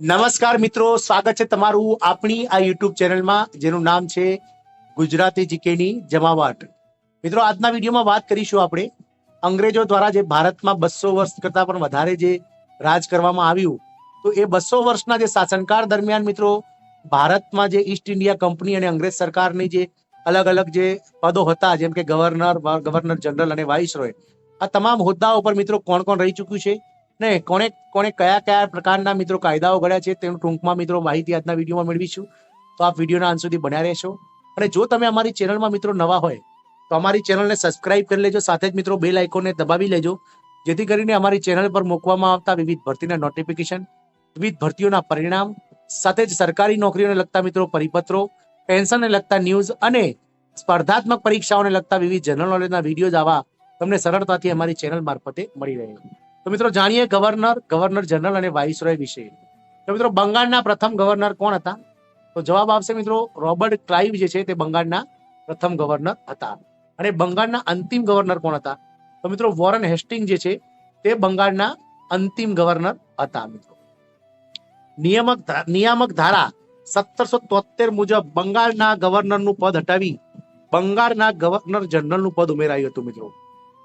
નમસ્કાર મિત્રો, સ્વાગત છે તમારું આપણી આ યુટ્યુબ ચેનલમાં, જેનું નામ છે ગુજરાતી જીકેની જમાવટ. મિત્રો, આજના વિડીયોમાં વાત કરીશું આપણે અંગ્રેજો દ્વારા જે ભારતમાં બસો વર્ષ કરતા પણ વધારે જે રાજ કરવામાં આવ્યું, તો એ બસો વર્ષના જે શાસનકાળ દરમિયાન મિત્રો, ભારતમાં જે ઈસ્ટ ઇન્ડિયા કંપની અને અંગ્રેજ સરકારની જે અલગ અલગ જે પદો હતા, જેમ કે ગવર્નર ગવર્નર જનરલ અને વાઇસરોય આ તમામ હોદ્દાઓ પર મિત્રો કોણ કોણ રહી ચૂક્યું છે? ને કોણે કોણે કયા કયા પ્રકારના મિત્રો કાયદાઓ ઘડ્યા છે તેનું ટૂંકમાં મિત્રો માહિતી આજના વિડીયોમાં મેળવીશું. તો આ વિડીયોના અંત સુધી બન્યા રહેશો. અને જો તમે અમારી ચેનલમાં મિત્રો નવા હોય, તો અમારી ચેનલને સબસ્ક્રાઇબ કરી લેજો, સાથે જ મિત્રો બેલ આઇકોનને દબાવી લેજો, જેથી કરીને અમારી ચેનલ પર મૂકવામાં આવતા વિવિધ ભરતીના નોટિફિકેશન વિવિધ ભરતીઓના પરિણામ, સાથે જ સરકારી નોકરીઓને લગતા મિત્રો પરિપત્રો, પેન્શનને લગતા ન્યૂઝ અને સ્પર્ધાત્મક પરીક્ષાઓને લગતા વિવિધ જનરલ નોલેજના વિડીયોઝ આવા તમને સરળતાથી અમારી ચેનલ મારફતે મળી રહે. તો મિત્રો જાણીએ ગવર્નર ગવર્નર જનરલ અને વાઇસરોય વિશે. તો મિત્રો બંગાળના પ્રથમ ગવર્નર કોણ હતા? તો જવાબ આવશે મિત્રો રોબર્ટ ક્લાઇવ જે છે તે બંગાળના પ્રથમ ગવર્નર હતા. અને બંગાળના અંતિમ ગવર્નર કોણ હતા? તો મિત્રો વોરન હેસ્ટિંગ જે છે તે બંગાળના અંતિમ ગવર્નર હતા મિત્રો. નિયામક નિયામક ધારા સત્તરસો તોતેર મુજબ બંગાળના ગવર્નરનું પદ હટાવી બંગાળના ગવર્નર જનરલનું પદ ઉમેરાયું હતું મિત્રો.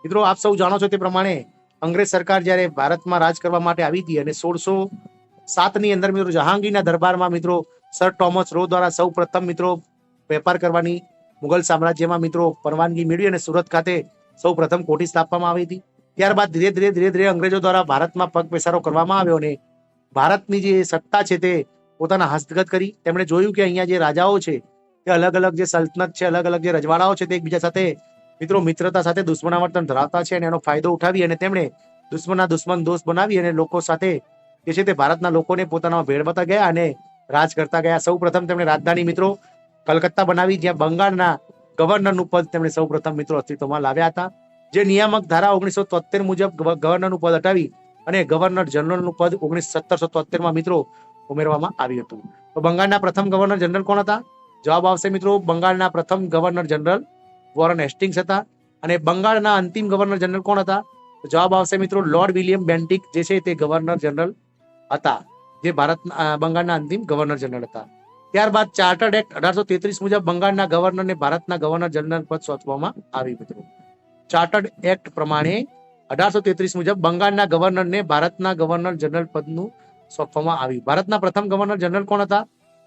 મિત્રો આપ સૌ જાણો છો તે પ્રમાણે અંગ્રેજ સરકાર જ્યારે ભારતમાં રાજ કરવા માટે આવી હતી અને સોળસો સાતની અંદર મિત્રો જહાંગીરના દરબારમાં મિત્રો સર ટોમસ રો દ્વારા સૌ પ્રથમ મિત્રો વેપાર કરવાની મુગલ સામ્રાજ્યમાં મિત્રો પરવાનગી મેળવી અને સુરત ખાતે સૌ પ્રથમ કોઠી સ્થાપવામાં આવી હતી. ત્યારબાદ ધીરે ધીરે ધીરે ધીરે અંગ્રેજો દ્વારા ભારતમાં પગ પેસારો કરવામાં આવ્યો અને ભારતની જે સત્તા છે તે પોતાના હસ્તગત કરી. તેમણે જોયું કે અહીંયા જે રાજાઓ છે તે અલગ અલગ જે સલ્તનત છે અલગ અલગ જે રજવાડાઓ છે તે એકબીજા સાથે મિત્રો, મિત્રતા સાથે દુશ્મનાવર્તન ધરાવતા છે અને એનો ફાયદો ઉઠાવી અને તેમણે દુશ્મનના દુશ્મન દોસ્ત બનાવી અને લોકો સાથે જે છે તે ભારતના લોકોને પોતાના ભેળવતા ગયા અને રાજ કરતા ગયા. સૌ તેમણે રાજધાની, મિત્રો, કલકત્તા બનાવી, જ્યાં બંગાળના ગવર્નરનું પદ તેમણે સૌ પ્રથમ, મિત્રો, અસ્તિત્વમાં લાવ્યા હતા. જે નિયામક ધારા ઓગણીસો તોતેર મુજબ ગવર્નરનું પદ હટાવી અને ગવર્નર જનરલનું પદ ઓગણીસ સત્તરસો તોતેરમાં મિત્રો, ઉમેરવામાં આવ્યું હતું. તો બંગાળના પ્રથમ ગવર્નર જનરલ કોણ હતા? જવાબ આવશે, મિત્રો, બંગાળના પ્રથમ ગવર્નર જનરલ વોરન હેસ્ટિંગ્સ હતા અને બંગાળના અંતિમ ગવર્નર જનરલ કોણ હતા? જવાબ આવશે મિત્રો લોર્ડ વિલિયમ બેન્ટિક, જે છે તે ગવર્નર જનરલ હતા, જે ભારત બંગાળના અંતિમ ગવર્નર જનરલ હતા. ત્યારબાદ ચાર્ટર્ડ એક્ટ અઢારસો તેત્રીસ મુજબ બંગાળના ગવર્નરને ભારતના ગવર્નર જનરલ પદ સોંપવામાં આવ્યું મિત્રો. ચાર્ટર્ડ એક્ટ પ્રમાણે અઢારસો તેત્રીસ મુજબ બંગાળના ગવર્નરને ભારતના ગવર્નર જનરલ પદનું સોંપવામાં આવ્યું. ભારતના પ્રથમ ગવર્નર જનરલ કોણ હતા?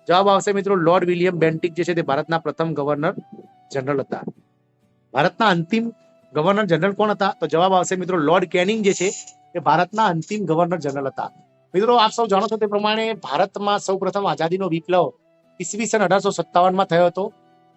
જવાબ આવશે મિત્રો લોર્ડ વિલિયમ બેન્ટિક, જે છે તે ભારતના પ્રથમ ગવર્નર જનરલ હતા. ભારતના અંતિમ ગવર્નર જનરલ કોણ હતા? તો જવાબ આવશે મિત્રો લોર્ડ કેનિંગ જે છે, એ ભારતના અંતિમ ગવર્નર જનરલ હતા. મિત્રો આપ સૌ જાણો છો તે પ્રમાણે ભારતમાં સૌ પ્રથમ આઝાદીનો વિપ્લવ ઈસવીસન અઢારસો સત્તાવનમાં થયો હતો.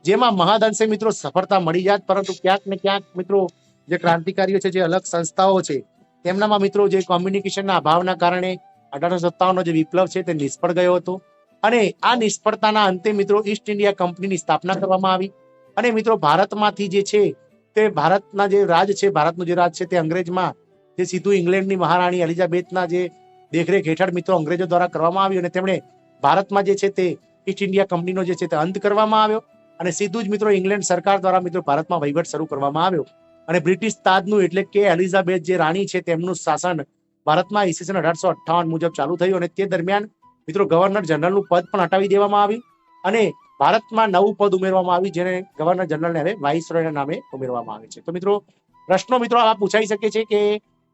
જેમાં મહાદંશે મિત્રો સફળતા મળી જાત, પરંતુ ક્યાંક ને ક્યાંક મિત્રો જે ક્રાંતિકારીઓ છે, જે અલગ સંસ્થાઓ છે, તેમનામાં મિત્રો જે કોમ્યુનિકેશનના અભાવના કારણે અઢારસો સત્તાવનનો જે વિપ્લવ છે, તે નિષ્ફળ ગયો હતો. અને આ નિષ્ફળતાના અંતે મિત્રો ઈસ્ટ ઇન્ડિયા કંપનીની સ્થાપના કરવામાં આવી. અને મિત્રો ભારતમાંથી જે છે, તે ભારતના જે રાજ છે, ભારતનું જે રાજ છે તે અંગ્રેજમાં જે સીધું ઇંગ્લેન્ડની મહારાણી એલિઝાબેથના જે દેખરેખ હેઠળ મિત્રો અંગ્રેજો દ્વારા કરવામાં આવ્યું અને તેમણે ભારતમાં જે છે તે ઈસ્ટ ઇન્ડિયા કંપનીનો જે છે તે અંત કરવામાં આવ્યો અને સીધું જ મિત્રો ઇંગ્લેન્ડ સરકાર દ્વારા મિત્રો ભારતમાં વહીવટ શરૂ કરવામાં આવ્યો. અને બ્રિટિશ તાજનું એટલે કે એલિઝાબેથ જે રાણી છે તેમનું શાસન ભારતમાં ઈસવીસન અઢારસો અઠ્ઠાવન મુજબ ચાલુ થયું અને તે દરમિયાન મિત્રો ગવર્નર જનરલનું પદ પણ હટાવી દેવામાં આવ્યું. અને ભારતમાં નવું પદ ઉમેરવામાં આવ્યું, જેને ગવર્નર જનરલને હવે વાઇસરોયના નામે ઉમેરવામાં આવે છે. તો મિત્રો, પ્રશ્નો મિત્રો આ પૂછાઈ શકે છે કે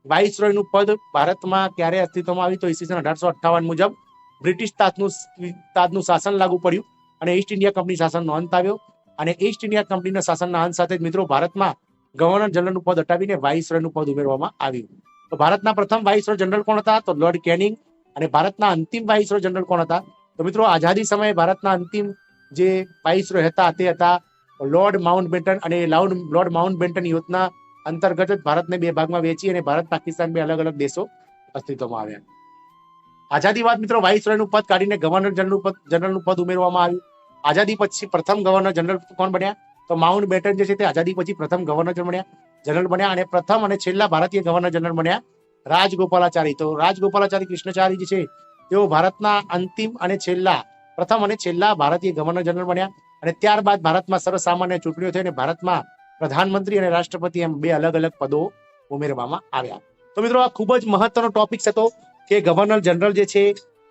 વાઇસરોયનું પદ ભારતમાં ક્યારે અસ્તિત્વમાં આવ્યું? તો ઈસવીસન અઢારસો અઠ્ઠાવન મુજબ બ્રિટિશ તાજનું તાજનું શાસન લાગુ પડ્યું અને ઈસ્ટ ઇન્ડિયા કંપની શાસનનો અંત આવ્યો અને ઈસ્ટ ઇન્ડિયા કંપનીના શાસનના અંત સાથે જ મિત્રો ભારતમાં ગવર્નર જનરલનું પદ હટાવીને વાઇસરોયનું પદ ઉમેરવામાં આવ્યું. તો ભારતના પ્રથમ વાઇસરોય જનરલ કોણ હતા? તો લોર્ડ કેનિંગ અને ભારતના અંતિમ વાઇસરોય જનરલ કોણ હતા? તો મિત્રો આઝાદી સમયે ભારતના અંતિમ જે વાઇસરોય હતા તે હતા. લોર્ડ માઉન્ટબેટન અને લાઉડ લોર્ડ માઉન્ટબેટન યોજના અંતર્ગત જ ભારતને બે ભાગમાં વેચી અને ભારત પાકિસ્તાન બે અલગ અલગ દેશો અસ્તિત્વમાં આવ્યા. આઝાદી બાદ મિત્રો વાઇસરોયનું પદ કાઢીને ગવર્નર જનરલનું પદ જનરલનું પદ ઉમેરવામાં આવ્યું. આઝાદી પછી પ્રથમ ગવર્નર જનરલ કોણ બન્યા? તો માઉન્ટ બેટન જે છે તે આઝાદી પછી પ્રથમ ગવર્નર બન્યા. જનરલ બન્યા અને પ્રથમ અને છેલ્લા ભારતીય ગવર્નર જનરલ બન્યા રાજગોપાલાચારી. તો રાજગોપાલાચારી કૃષ્ણચારી જે છે, તેઓ ભારતના અંતિમ અને છેલ્લા પ્રથમ અને છેલ્લા ભારતીય ગવર્નર જનરલ બન્યા અને ત્યારબાદ ભારતમાં સર્વસામાન્ય ચૂંટણીઓ થઈ અને ભારતમાં પ્રધાનમંત્રી અને રાષ્ટ્રપતિ એમ બે અલગ અલગ પદો ઉમેરવામાં આવ્યા. તો મિત્રો, આ ખૂબ જ મહત્વનો ટોપિક હતો કે ગવર્નર જનરલ જે છે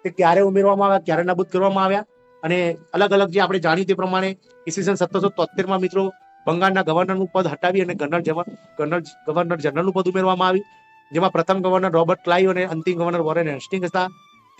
તે ક્યારે ઉમેરવામાં આવ્યા, ક્યારે નાબૂદ કરવામાં આવ્યા? અને અલગ અલગ જે આપણે જાણ્યું તે પ્રમાણે ઈસવીસન સત્તરસો તોતેરમાં મિત્રો, બંગાળના ગવર્નરનું પદ હટાવી અને ગવર્નર ગવર્નર ગવર્નર જનરલનું પદ ઉમેરવામાં આવ્યું. જેમાં પ્રથમ ગવર્નર રોબર્ટ ક્લાઈવ અને અંતિમ ગવર્નર વોરેન હેસ્ટિંગ હતા.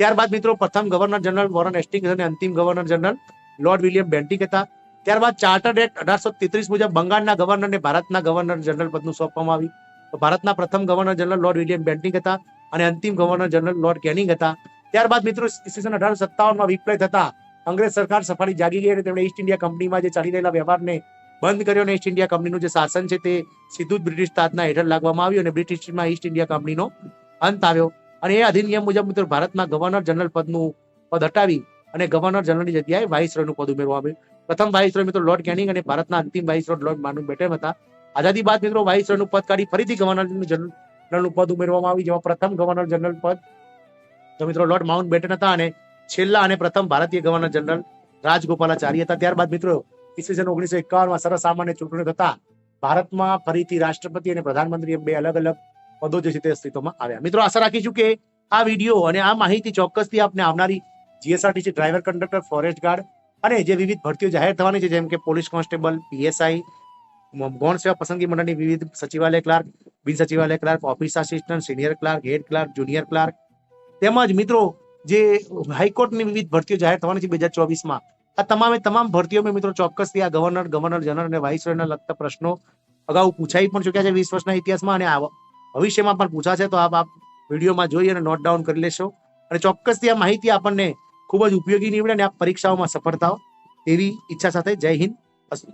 ત્યારબાદ મિત્રો પ્રથમ ગવર્નર જનરલ વોરન એસ્ટિંગ અને અંતિમ governor general lord William Bentinck હતા ત્યારબાદ ચાર્ટર્ડ એક્ટ અઢારસો તેત્રીસ મુજબ બંગાળના ગવર્નરને ભારતના ગવર્નર જનરલ પદનું સોંપવામાં આવ્યું. ભારતના પ્રથમ governor general lord William Bentinck હતા અને અંતિમ ગવર્નર જનરલ લોર્ડ કેનિંગ હતા. ત્યારબાદ મિત્રો ઈસવીસન અઢારસો સત્તાવનમાં વિપ્લય થતા અંગ્રેજ સરકાર સફાળી જાગી ગઈ અને તેમણે ઈસ્ટ ઇન્ડિયા કંપનીમાં જે ચાલી રહેલા વ્યવહારને બંધ કર્યો અને ઈસ્ટ ઇન્ડિયા કંપનીનું જે શાસન છે તે સીધું જ બ્રિટિશ તાજના હેઠળ લાગવામાં આવ્યું અને બ્રિટિશમાં ઈસ્ટ ઇન્ડિયા કંપનીનો અંત આવ્યો. અને એ અધિનિયમ મુજબ મિત્રો ભારતમાં ગવર્નર જનરલ પદનું પદ હટાવી અને ગવર્નર જનરલની જગ્યાએ વાઇસરોયનું પદ ઉમેરવામાં આવ્યું. પ્રથમ વાઇસરોય મિત્રો લોર્ડ કેનિંગ અને ભારતના અંતિમ વાઇસરોય લોર્ડ માનુ બેટન હતા. આઝાદી બાદ મિત્રો વાઇસરોયનું પદ કાઢી ફરીથી ગવર્નર જનરલનું પદ ઉમેરવામાં આવ્યું, જેમાં પ્રથમ ગવર્નર જનરલ પદ તો મિત્રો લોર્ડ માઉન્ટ બેટન હતા અને છેલ્લા અને પ્રથમ ભારતીય ગવર્નર જનરલ રાજગોપાલાચારી હતા. ત્યારબાદ મિત્રો ઈસવીસન ઓગણીસો એકાવનમાં સર્વસામાન્ય ચૂંટણી થતા ભારતમાં ફરીથી રાષ્ટ્રપતિ અને પ્રધાનમંત્રી એમ બે અલગ અલગ પદો જે છે તે અસ્તિત્વમાં આવ્યા. મિત્રો, આશા રાખીશું કે આ વીડિયો અને આ માહિતી ચોક્કસથી આપને આવનારી GSRTC driver conductor forest guard અને જે વિવિધ ભરતીઓ જાહેર થવાની છે, જેમ કે પોલીસ કોન્સ્ટેબલ પીએસઆઈ ગૌણ સેવા પસંદગી મંડળની વિવિધ સચિવાલય ક્લાર્ક, બિન સચિવાલય clerk, office assistant senior clerk head clerk junior clerk તેમજ મિત્રો, જે હાઈકોર્ટની વિવિધ ભરતીઓ જાહેર થવાની છે બે હજાર ચોવીસમાં, આ તમામે તમામ ભરતીઓમાં મિત્રો ચોક્કસથી આ ગવર્નર ગવર્નર જનરલ અને વાઇસરોયના લગતા પ્રશ્નો અગાઉ પૂછાઈ પણ ચૂક્યા છે વીસ વર્ષના ઇતિહાસમાં અને ભવિષ્યમાં પણ પૂછાશે તો આપ આપ વિડીયોમાં જોઈ અને નોટ ડાઉન કરી લેશો. અને ચોક્કસથી આ માહિતી આપણને ખૂબ જ ઉપયોગી નીવડે અને આ પરીક્ષાઓમાં સફળ થાવ તેવી ઈચ્છા સાથે જય હિન્દ. અસ્તુ.